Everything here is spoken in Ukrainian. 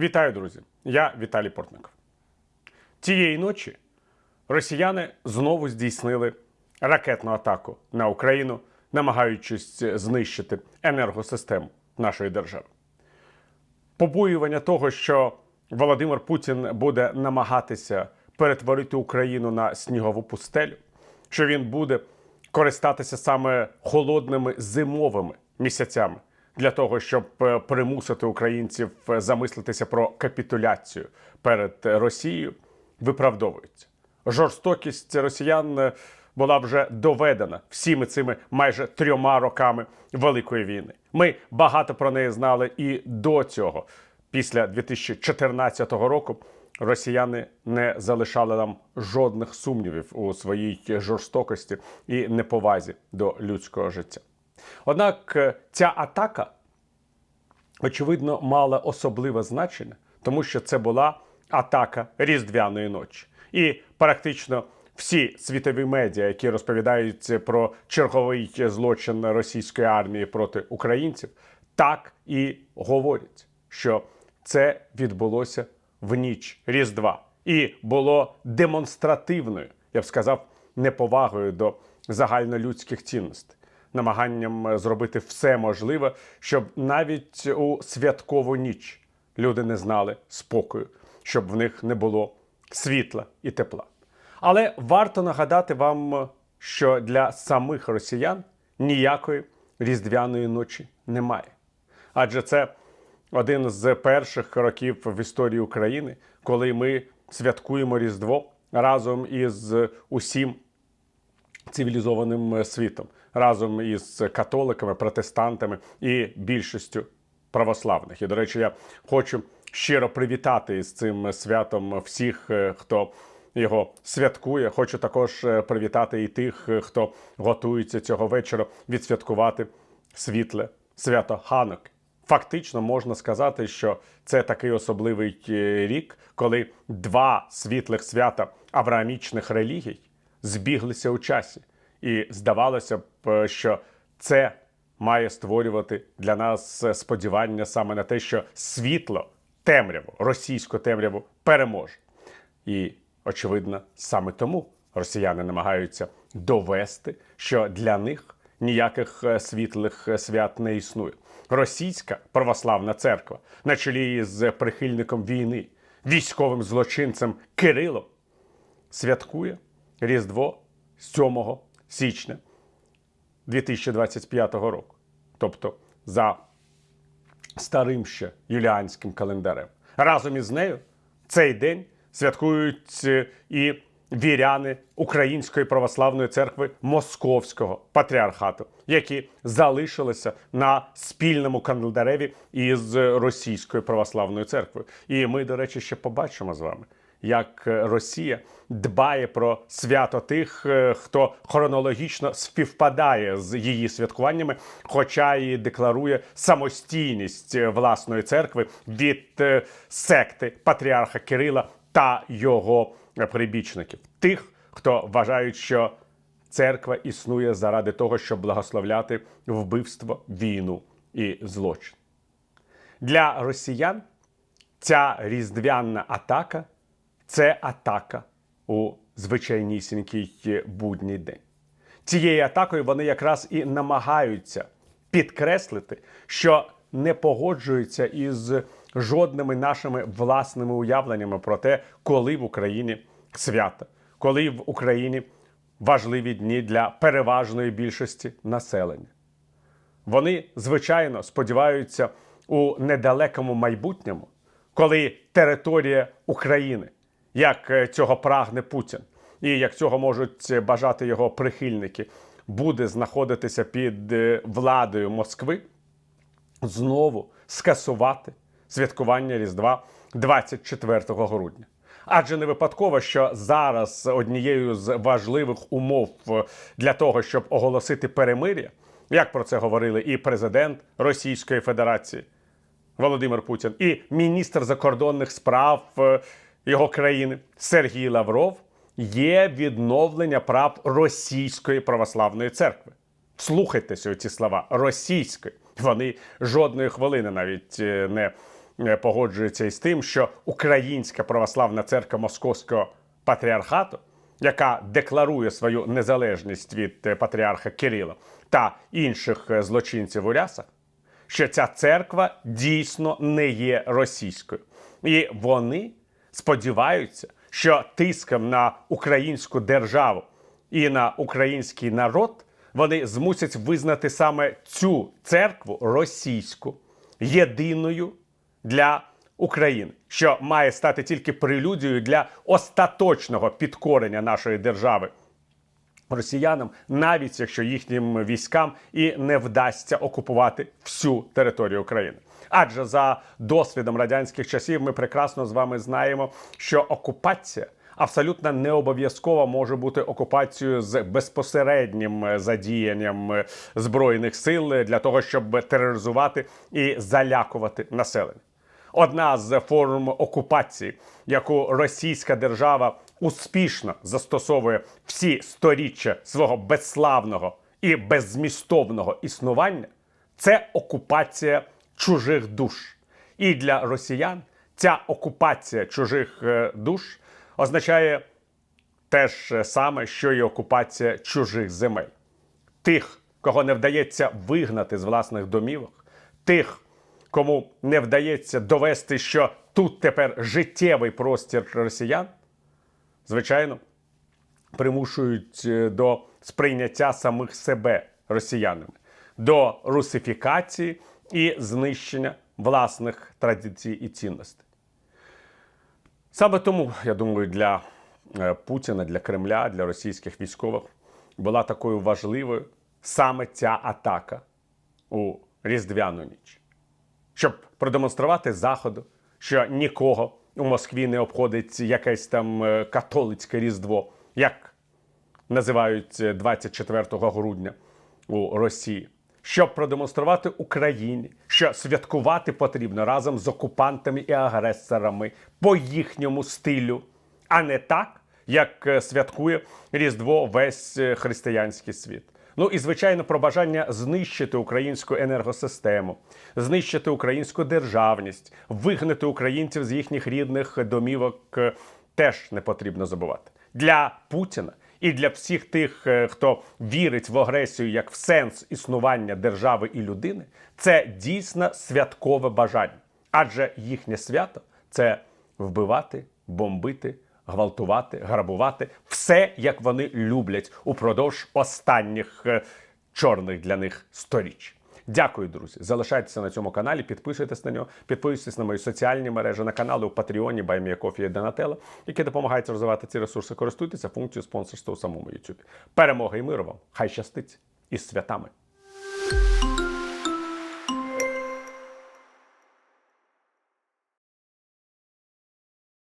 Вітаю, друзі! Я Віталій Портников. Тієї ночі росіяни знову здійснили ракетну атаку на Україну, намагаючись знищити енергосистему нашої держави. Побоювання того, що Володимир Путін буде намагатися перетворити Україну на снігову пустелю, що він буде користатися саме холодними зимовими місяцями для того, щоб е, примусити українців е, замислитися про капітуляцію перед Росією, виправдовується. Жорстокість росіян е, була вже доведена всіми цими майже трьома роками Великої війни. Ми багато про неї знали і до цього. Після 2014 року росіяни не залишали нам жодних сумнівів у своїй жорстокості і неповазі до людського життя. Однак е, ця атака, очевидно, мала особливе значення, тому що це була атака Різдвяної ночі. І практично всі світові медіа, які розповідають про черговий злочин російської армії проти українців, так і говорять, що це відбулося в ніч Різдва і було демонстративною, я б сказав, неповагою до загальнолюдських цінностей, намаганням зробити все можливе, щоб навіть у святкову ніч люди не знали спокою, щоб в них не було світла і тепла. Але варто нагадати вам, що для самих росіян ніякої різдвяної ночі немає. Адже це один з перших років в історії України, коли ми святкуємо Різдво разом із усім цивілізованим світом, разом із католиками, протестантами і більшістю православних. І, до речі, я хочу щиро привітати із цим святом всіх, е, хто його святкує. Хочу також е, привітати і тих, е, хто готується цього вечора відсвяткувати світле свято Хануки. Фактично можна сказати, що це такий особливий рік, коли два світлих свята авраамічних релігій збіглися у часі, і здавалося б, е, що це має створювати для нас е, сподівання саме на те, що світло, темряву, російську темряву переможе. І очевидно, саме тому росіяни намагаються довести, що для них ніяких е, світлих свят не існує. Російська православна церква на чолі з прихильником війни, військовим злочинцем Кирилом, святкує Різдво 7 січня 2025 року, тобто за старим ще юліанським календарем. Разом із нею цей день святкують е, і віряни Української православної церкви Московського патріархату, які залишилися на спільному календареві із Російською православною церквою. І ми, до речі, ще побачимо з вами. Як Росія дбає про свято тих, е, хто хронологічно співпадає з її святкуваннями, хоча і декларує самостійність власної церкви від е, секти патріарха Кирила та його прибічників, тих, хто вважають, що церква існує заради того, щоб благословляти вбивство, війну і злочин. Для росіян ця різдвяна атака це атака у звичайнісінький будній день. Цією атакою вони якраз і намагаються підкреслити, що не погоджуються із жодними нашими власними уявленнями про те, коли в Україні свята, коли в Україні важливі дні для переважної більшості населення. Вони, звичайно, сподіваються у недалекому майбутньому, коли територія України, як е, цього прагне Путін, і як цього можуть бажати його прихильники, буде знаходитися під е, владою Москви, знову скасувати святкування Різдва 24 грудня. Адже не випадково, що зараз однією з важливих умов е, для того, щоб оголосити перемир'я, як про це говорили і президент Російської Федерації Володимир Путін, і міністр закордонних справ е, його країни Сергій Лавров, є відновлення прав Російської православної церкви. Слухайте ці слова російської. Вони жодної хвилини навіть е, не погоджується із тим, що Українська православна церква Московського патріархату, яка декларує свою незалежність від е, патріарха Кирила та інших е, злочинців у рясах, що ця церква дійсно не є російською. І вони сподіваються, що тиском на українську державу і на український народ вони змусять визнати саме цю церкву російську єдиною для України, що має стати тільки прелюдією для остаточного підкорення нашої держави росіянам, навіть якщо їхнім військам і не вдасться окупувати всю територію України. Адже за досвідом радянських часів ми прекрасно з вами знаємо, що окупація абсолютно не обов'язково може бути окупацією з безпосереднім задіянням збройних сил для того, щоб тероризувати і залякувати населення. Одна з форм окупації, яку російська держава успішно застосовує всі сторіччя свого безславного і беззмістовного існування, це окупація чужих душ. І для росіян ця окупація чужих е, душ означає те ж саме, що і окупація чужих земель тих, кого не вдається вигнати з власних домівок, тих, кому не вдається довести, що тут тепер життєвий простір росіян, звичайно, примушують е, до сприйняття самих себе росіянами, до русифікації і знищення власних традицій і цінностей. Саме тому, я думаю, для е, Путіна, для Кремля, для російських військових була такою важливою саме ця атака у Різдвяну ніч, щоб продемонструвати Заходу, що нікого у Москві не обходить якесь там е, католицьке Різдво, як називають е, 24 грудня у Росії. Щоб продемонструвати Україні, що святкувати потрібно разом з окупантами і агресорами по їхньому стилю, а не так, як е, святкує Різдво весь е, християнський світ. Ну і звичайно про бажання знищити українську енергосистему, знищити українську державність, вигнати українців з їхніх рідних домівок е, теж не потрібно забувати. Для Путіна і для всіх тих, е, хто вірить в агресію як в сенс існування держави і людини, це дійсно святкове бажання. Адже їхнє свято це вбивати, бомбити, гвалтувати, грабувати все, як вони люблять упродовж останніх е, чорних для них сторіч. Дякую, друзі. Залишайтеся на цьому каналі, підписуйтесь на нього, підписуйтесь на мої соціальні мережі, на канали у Патреоні, Байміякофі і Донателло, які допомагають розвивати ці ресурси. Користуйтеся функцією спонсорства у самому YouTube. Перемоги і миру вам! Хай щастить із святами!